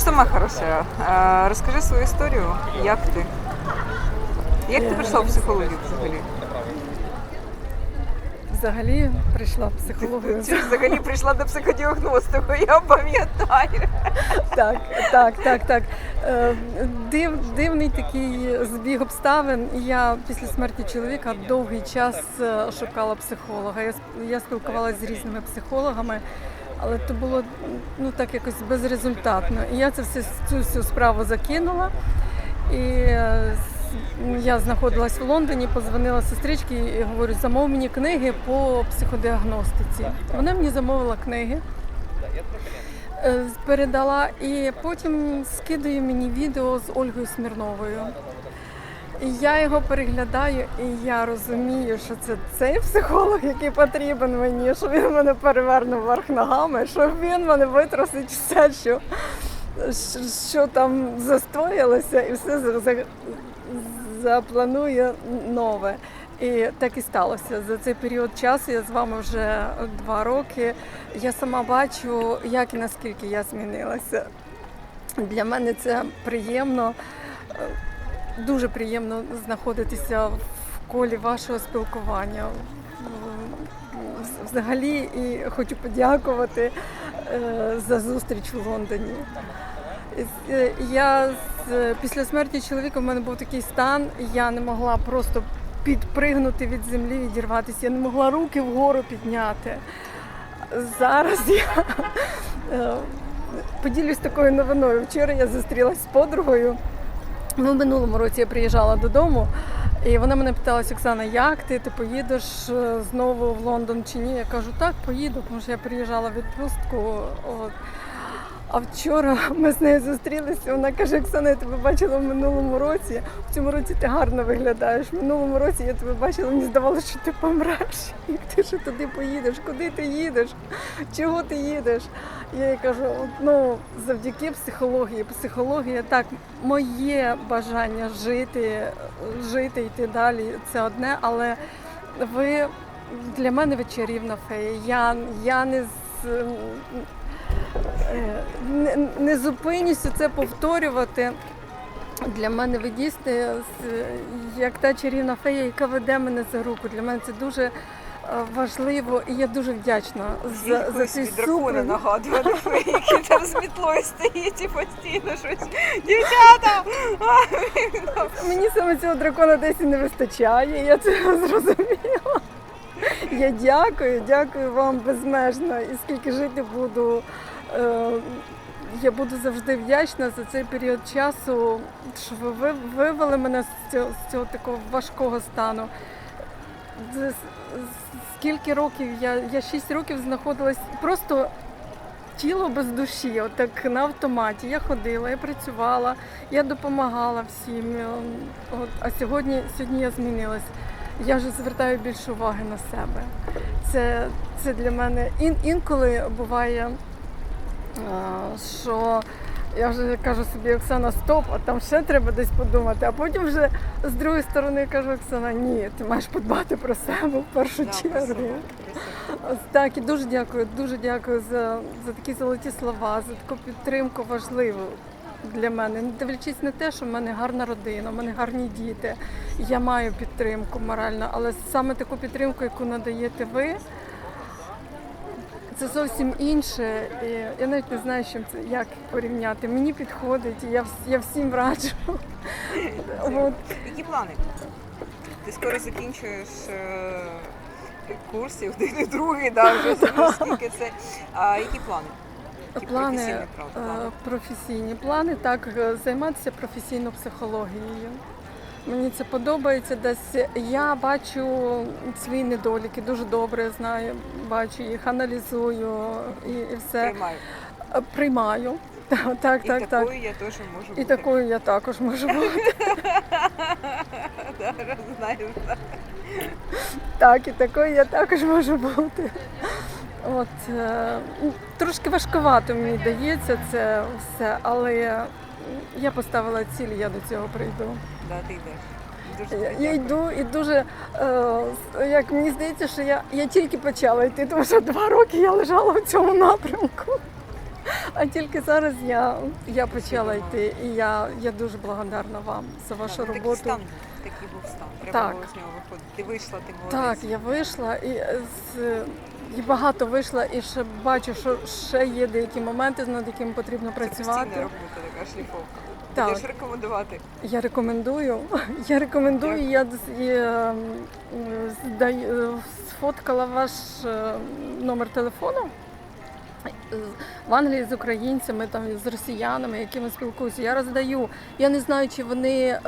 сама хороша. Розкажи свою історію. Як ти? Як ти прийшла в психологію взагалі? Взагалі прийшла в психологію. Чи взагалі прийшла до психодіагностику, я пам'ятаю. Так, так, так, так. Е, Див, дивний такий збіг обставин. Я після смерті чоловіка довгий час е, шукала психолога. Я, я спілкувалася з різними психологами, але то було ну так якось безрезультатно. І я це все цю всю справу закинула. І е, я знаходилась в Лондоні, позвонила сестричці і говорю, замов мені книги по психодіагностиці. Вона мені замовила книги. Е, передала і потім скидає мені відео з Ольгою Смірновою. І я його переглядаю, і я розумію, що це цей психолог, який потрібен мені, що він мене переверне вверх ногами, що він мене витрусить все, що, що, там застоялося, і все за- за- запланує нове. І так і сталося. За цей період часу я з вами вже два роки. Я сама бачу, як і наскільки я змінилася. Для мене це приємно, дуже приємно знаходитися в колі вашого спілкування. Взагалі, і хочу подякувати е, за зустріч у Лондоні. Е, Я після смерті чоловіка в мене був такий стан, я не могла просто підпригнути від землі, відірватися. Я не могла руки вгору підняти. Зараз я е, поділюсь такою новиною. Вчора я зустрілася з подругою. Ну, в минулому році я приїжджала додому, і вона мене питала, Оксана, як ти? Ти поїдеш е, знову в Лондон чи ні? Я кажу, так, поїду, тому що я приїжджала в відпустку. От. А вчора ми з нею зустрілися. Вона каже: Оксана, я тебе бачила в минулому році. В цьому році ти гарно виглядаєш. В минулому році я тебе бачила, мені здавалося, що ти помреш. Як ти ще туди поїдеш? Куди ти їдеш? Чого ти їдеш? Я їй кажу, ну завдяки психології. Психологія так, моє бажання жити, жити, йти далі. Це одне, але ви для мене ви чарівна фея. Я, я не з. Е, не, зупинюся це повторювати. Для мене ви дійсно як та чарівна фея, яка веде мене за руку. Для мене це дуже е, важливо і я дуже вдячна за, за цей дракона нагадували, який там з мітлою стоїть і постійно щось. Дівчата! Мені саме цього дракона десь і не вистачає, я це зрозуміла. Я дякую, дякую вам безмежно. І скільки жити буду, е, я буду завжди вдячна за цей період часу, що ви ви- вивели мене з цього, з цього такого важкого стану. Скільки років я, я 6 років знаходилась просто тіло без душі, отак на автоматі. Я ходила, я працювала, я допомагала всім. е, От, а сьогодні, сьогодні я змінилась. Я вже звертаю більше уваги на себе. Це, це для мене ін, інколи буває, що я вже кажу собі, Оксана, стоп, а там ще треба десь подумати. А потім вже з другої сторони кажу, Оксана, ні, ти маєш подбати про себе в першу Да, чергу. Так, і дуже дякую, дуже дякую за, за такі золоті слова, за таку підтримку важливу для мене. Не дивлячись на те, що в мене гарна родина, в мене гарні діти. Я маю підтримку морально, але саме таку підтримку, яку надаєте ви, це зовсім інше. І я навіть не знаю, чим це як порівняти. Мені підходить, і я, вс- я всім раджу. От. Які плани? Ти скоро закінчуєш е, курсів, один і другий, да, вже скільки це. А які плани? Які Плани, професійні прав- е, плани? професійні плани, так, е, займатися професійно психологією. Мені це подобається. Десь я бачу свої недоліки, дуже добре знаю, бачу їх, аналізую і, і все Приймаю. Приймаю. Так, так, І так. так. такою я теж можу бути. І такою я також можу бути. Так, і такою я також можу бути. От, е, трошки важкувато мені дається це все, але я поставила ціль, я до цього прийду. Да, ти йдеш. Дуже Я, я дякую. йду і дуже, е, як мені здається, що я, я тільки почала йти, тому що два роки я лежала в цьому напрямку. А тільки зараз я, я почала йти, і я, я дуже благодарна вам за вашу ну, Такий роботу. стан, такий був стан. Треба Так. було з нього виходити. Ти вийшла, ти Так, я вийшла і, е, з, і багато вийшла, і ще бачу, що ще є деякі моменти, над якими потрібно Це постійна працювати. робота, така шліфовка. Так. Будеш рекомендувати. Я рекомендую. Я рекомендую. Я е, е, сфоткала ваш е, номер телефону. В Англії з українцями, там з росіянами, якими спілкуюся, я роздаю. Я не знаю, чи вони е,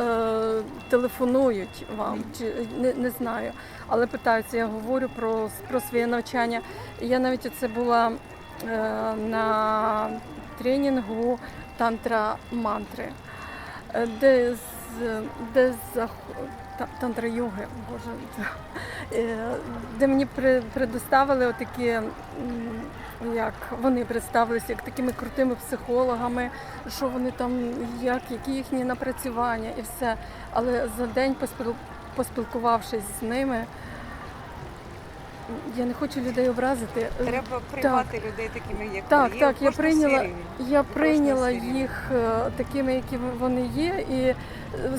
телефонують вам, чи не, не знаю. Але питаються, я говорю про, про своє навчання. Я навіть це була е, на тренінгу тантра мантри, е, де де тантра йоги, боже, е, де мені предоставили отакі, як вони представилися як такими крутими психологами, що вони там, як, які їхні напрацювання і все. Але за день поспіл- поспілкувавшись з ними, я не хочу людей образити. Треба приймати людей такими, як Так, є. так, я прийняла-. Я прийняла їх е, такими, які вони є. І е,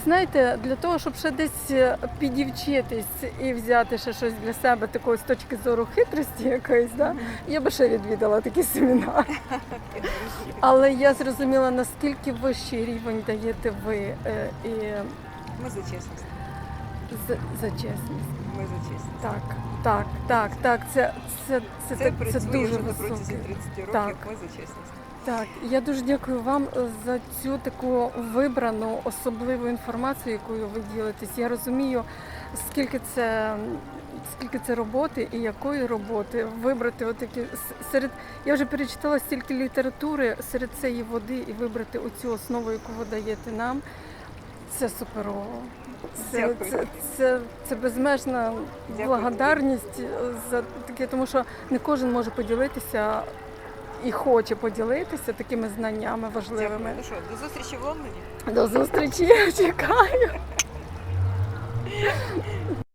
знаєте, для того, щоб ще десь е, підівчитись і взяти ще щось для себе такої з точки зору хитрості якоїсь, да, я би ще відвідала такий семінар. Але я зрозуміла, наскільки вищий рівень даєте ви і Ми за чесність. за, за чесність. Ми за чесність. Так, так, так, так. Це, це, це, Це, це, працює дуже на протязі 30 років. Так. Ми за чесність. Так, я дуже дякую вам е, за цю таку вибрану особливу інформацію, якою ви ділитесь. Я розумію, скільки це. Скільки це роботи і якої роботи вибрати отакі серед я вже перечитала стільки літератури серед цієї води і вибрати оцю основу, яку ви даєте нам. Це суперово. Це, Дякую. це, це, це безмежна Дякую благодарність за таке, тому що не кожен може поділитися і хоче поділитися такими знаннями важливими. Дякую. Ну що, до зустрічі в Лондоні. До зустрічі, чекаю.